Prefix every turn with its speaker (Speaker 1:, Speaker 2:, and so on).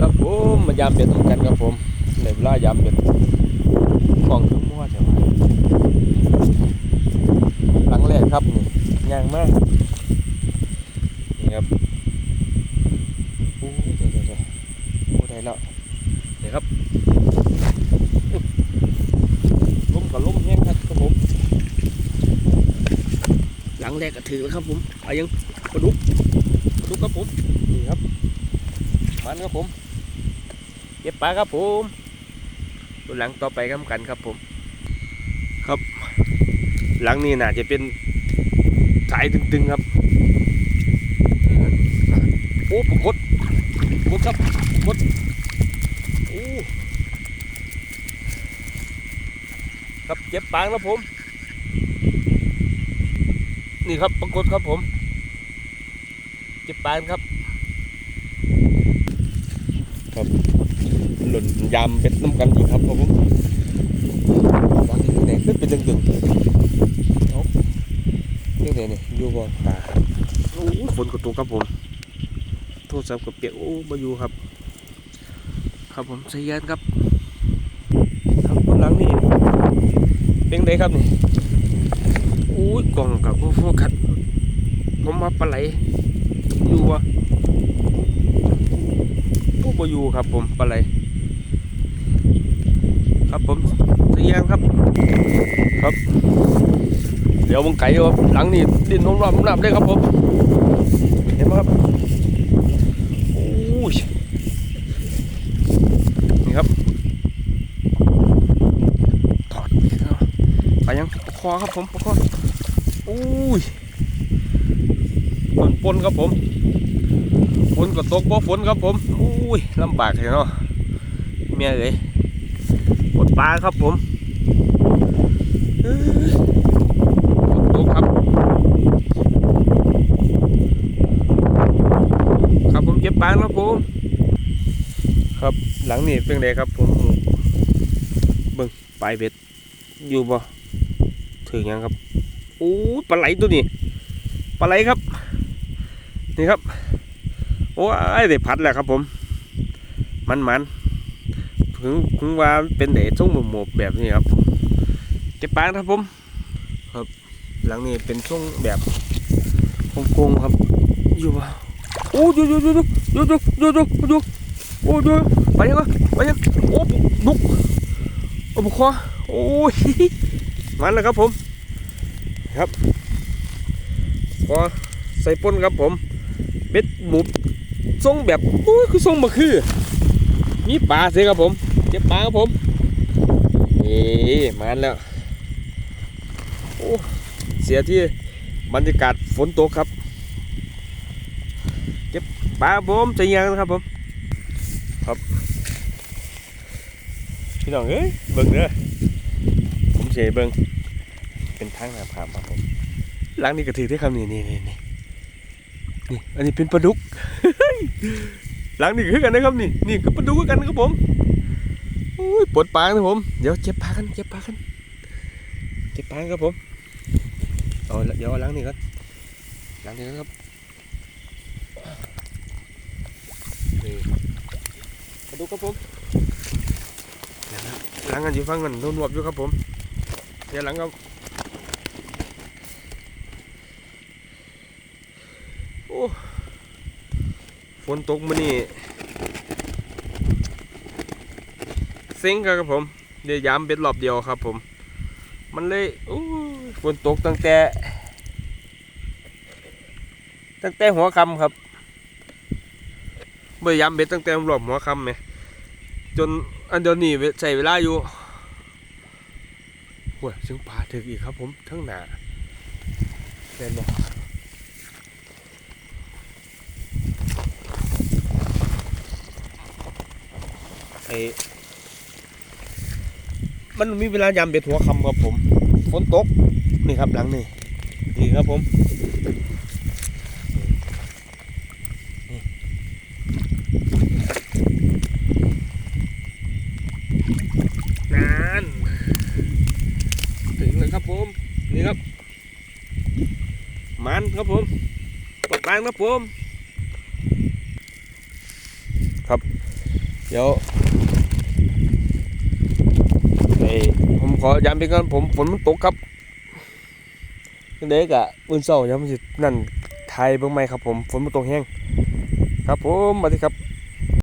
Speaker 1: ครับผมมายามเบ็ดตรงกันครับผมในเวลายามเบ็ดกล่องคือมั่วเดี๋ยวะหลังแรกครับนี่ยางมากนี่ครับโอ้ยเดี๋ยวเดี๋ยวโอ้ได้แล้วนี่ครับอุ๊ยล้มกับล้มแห้งครับครับผม หลังแรกก็ถือแล้วครับผมเอายังปลาดุกปลาดุกครับผมนี่ครับ มันครับผมเก็บปลาครับผมตัวหลังต่อไปครับกันครับผม ครับ หลังนี้น่าจะเป็นสายตึงๆครับโอ้ปกดปกดครับปกดโอ้ครับเจ็บปางแล้วผม นี่ครับปรากฏครับผม เก็บปานครับ ครับหล่นยำเป็นน้ำกันอีกครับครับผมตอนนี้ไหนขึ้นเป็นตึงๆเอานี่ไหนนี่อยู่บ่ตาโอ้ยฝนกระตุกครับผม โทรศัพท์กับเปียกโอ้มาอยู่ครับ ครับผมใส่ยันครับครับคนหลังนี่เป็นไงครับนี่อุ้ยกล่องกับโฟกัสผมมาปลาไหลอยู่วะผู้ บอยู่ครับผมปลาไหลครับผมเสียงครับ ครับ เดี๋ยวมึงไก่ครับหลังนี่ดินนองรอบน้ำเลยครับผมเห็นไหมครับโอ้ยนี่ครับถอดไปยังคอครับผมประคออุ้ยฝนปนครับผมฝนก็ตกเพราะฝนครับผม อุ้ยลำบากเลยเนาะเมียเอ้ยปดปลาครับผมเอ้ยฝนตกครับ ครับผมเก็บปลาแล้วผม ครับหลังนี่เป็นไงครับผมเบิ่งปลายเบ็ดอยู่บ่ถึงยังครับโอ้ปลาไหลตัวนี้ปลาไหลครับ นี่ครับ โอ้ยได้พัดแล้วครับผม มันมันๆถึงถึงว่าเป็นเดชช่วงหมบๆแบบนี้ครับ เก็บปลาครับผม ครับ หลังนี้เป็นช่วงแบบโกงๆครับ อยู่บ่โอ้ยดูดูดูดูดูดูดูดูดูโอ้ยดูไปยังไงไปยังโอ้บุกโอ้บุกคอโอ้ยมันแล้วครับผม ครับคอใส่ปนครับผม เบ็ดหมูทรงแบบโอ้ยคือทรงมาคือ มีปลาเสียครับผม เจ็บปลาครับผม นี่มันแล้ว โอ้เสียที่บรรยากาศฝนตกครับปลาครับผมใจยังนะครับผม ครับ พี่น้องเอ้ยเบิ่งเด้อผมเฉยเบิ่งเป็นทางหน้าผาครับผมหลังนี้ก็ถือได้คำนี่นี่นี่นี่นี่อันนี้เป็นปลาดุก หลังนี้ก็คือกันนะครับนี่นี่ก็ปลาดุกคือกันนะครับผมอุ้ยปวดปลานะผมเดี๋ยวเจ็บปลากันเจ็บปลากันเจ็บปลาครับผมเอาเดี๋ยวเอาหลังนี้ก่อนหลังนี้ก่อนครับนี่มาดูครับผมหลังกันอยู่ฟังกันนวบอยู่ครับผมเดี๋ยวหลังครับโอ้ ฝนตกมานี่เซ็งครับผม เดี๋ยวยามเบ็ดรอบเดียวครับผม มันเลยโอ้ยฝนตกตั้งแต่ ตั้งแต่หัวคำครับพยายามเบ็ดตั้งแต่รอบหัวค่ำไหมจนอันเดียวนี้ใช้เวลาอยู่โอ้ยซึ่งปลาถึกอีกครับผมทั้งหนาเห็นบ่ไอ มันมีเวลายามเบ็ดหัวคำครับผมฝนตกนี่ครับหลังนี่นี่ครับผมนานถึงแล้วครับผมนี่ครับ มันครับผมปลดปางครับผม ครับ เดี๋ยว ผมขอย้ำไปก่อนผมฝนมันตกครับเด็กอะมือเช้ายังมันสินั่นไทยเบิ่งไหมครับผมฝนมันตกแห้งครับผมสวัสดีครับ